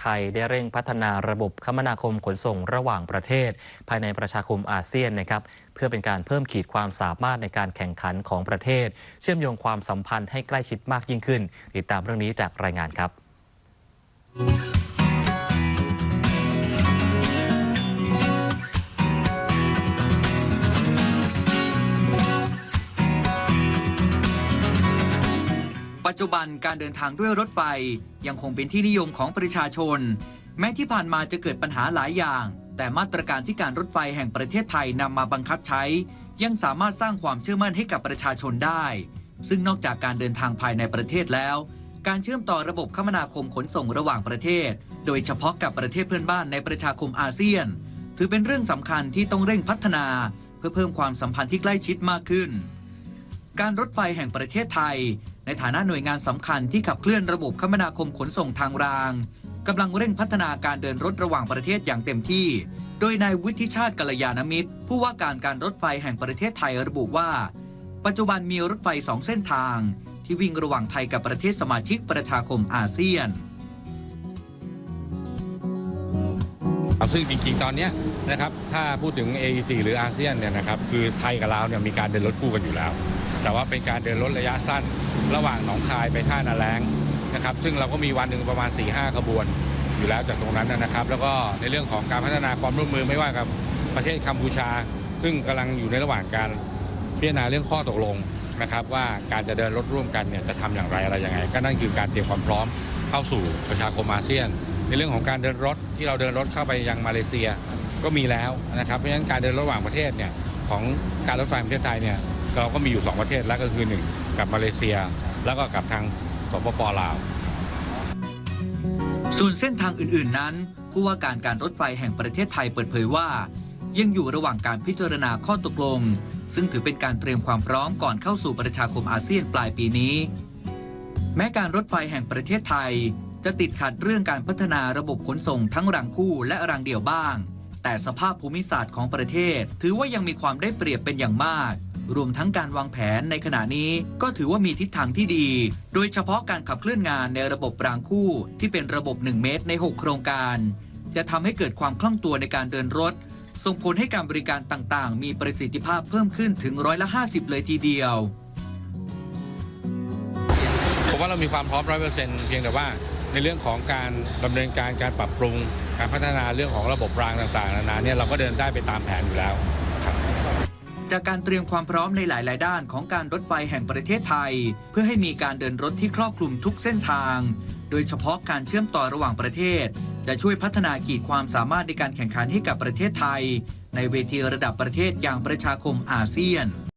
ไทยได้เร่งพัฒนาระบบคมนาคมขนส่งระหว่างประเทศ ภายในประชาคมอาเซียนนะครับเพื่อเป็นการเพิ่มขีดความสามารถในการแข่งขันของประเทศ เชื่อมโยงความสัมพันธ์ให้ใกล้ชิดมากยิ่งขึ้น ติดตามเรื่องนี้จากรายงานครับ ปัจจุบันการเดินทางด้วยรถไฟยังคงเป็นที่นิยมของประชาชน แม้ที่ผ่านมาจะเกิดปัญหาหลายอย่าง แต่มาตรการที่การรถไฟแห่งประเทศไทยนำมาบังคับใช้ ยังสามารถสร้างความเชื่อมั่นให้กับประชาชนได้ ซึ่งนอกจากการเดินทางภายในประเทศแล้ว การเชื่อมต่อระบบคมนาคมขนส่งระหว่างประเทศ โดยเฉพาะกับประเทศเพื่อนบ้านในประชาคมอาเซียน ถือเป็นเรื่องสำคัญที่ต้องเร่งพัฒนา เพื่อเพิ่มความสัมพันธ์ที่ใกล้ชิดมากขึ้น การรถไฟแห่งประเทศไทย ในฐานะหน่วยงานสำคัญที่ขับเคลื่อนระบบคมนาคมขนส่งทางรางกำลังเร่งพัฒนาการเดินรถระหว่างประเทศอย่างเต็มที่ โดยนายวุฒิชาติกัลยาณมิตร ผู้ว่าการการรถไฟแห่งประเทศไทยระบุว่า ปัจจุบันมีรถไฟสองเส้นทาง ที่วิ่งระหว่างไทยกับประเทศสมาชิกประชาคมอาเซียนซึ่งจริงๆ ตอนนี้นะครับถ้าพูดถึง AEC หรืออาเซียนเนี่ยนะครับคือไทยกับลาวเนี่ยมีการเดินรถคู่กันอยู่แล้ว แต่ว่าเป็นการเดินรถระยะสั้น ระหว่างหนองคายไปท่านาแรงนะครับ ซึ่งเราก็มีวันหนึ่งประมาณ4-5ขบวนอยู่แล้วจากตรงนั้นนะครับ แล้วก็ในเรื่องของการพัฒนาความร่วมมือไม่ว่ากับประเทศกัมพูชา ซึ่งกำลังอยู่ในระหว่างการพิจารณาเรื่องข้อตกลงนะครับ ว่าการจะเดินรถร่วมกันเนี่ยจะทำอย่างไรอะไรยังไง ก็นั่นคือการเตรียมความพร้อมเข้าสู่ประชาคมอาเซียน ในเรื่องของการเดินรถที่เราเดินรถเข้าไปยังมาเลเซียก็มีแล้วนะครับเพราะฉะนั้นการเดินรถระหว่างประเทศเนี่ยของการรถไฟประเทศไทยเนี่ยเราก็มีอยู่ 2 ประเทศแล้วก็คือ 1 กับมาเลเซีย แล้วก็กับทางสปปลาว ส่วนเส้นทางอื่นๆนั้น ผู้ว่าการการรถไฟแห่งประเทศไทยเปิดเผยว่า ยังอยู่ระหว่างการพิจารณาข้อตกลง ซึ่งถือเป็นการเตรียมความพร้อมก่อนเข้าสู่ประชาคมอาเซียนปลายปีนี้ แม้การรถไฟแห่งประเทศไทย จะติดขัดเรื่องการพัฒนาระบบขนส่งทั้งรางคู่และรางเดี่ยวบ้าง แต่สภาพภูมิศาสตร์ของประเทศ ถือว่ายังมีความได้เปรียบเป็นอย่างมาก รวมทั้งการวางแผนในขณะนี้ก็ถือว่ามีทิศทางที่ดี โดยเฉพาะการขับเคลื่อนงานในระบบรางคู่ ที่เป็นระบบ 1 เมตรใน 6 โครงการ จะทำให้เกิดความคล่องตัวในการเดินรถ ส่งผลให้การบริการต่างๆ มีประสิทธิภาพเพิ่มขึ้นถึงร้อยละ 50 เลยทีเดียว ผมว่าเรามีความพร้อมร้อยเปอร์เซ็นต์เพียงแต่ว่าในเรื่องของการดำเนินการการปรับปรุง การพัฒนาเรื่องของระบบรางต่างๆนานาเนี่ยเราก็เดินได้ไปตามแผนอยู่แล้วครับ จากการเตรียมความพร้อมในหลาย ๆ ด้านของการรถไฟแห่งประเทศไทย เพื่อให้มีการเดินรถที่ครอบคลุมทุกเส้นทาง โดยเฉพาะการเชื่อมต่อระหว่างประเทศ จะช่วยพัฒนาขีดความสามารถในการแข่งขันให้กับประเทศไทย ในเวทีระดับประเทศอย่างประชาคมอาเซียน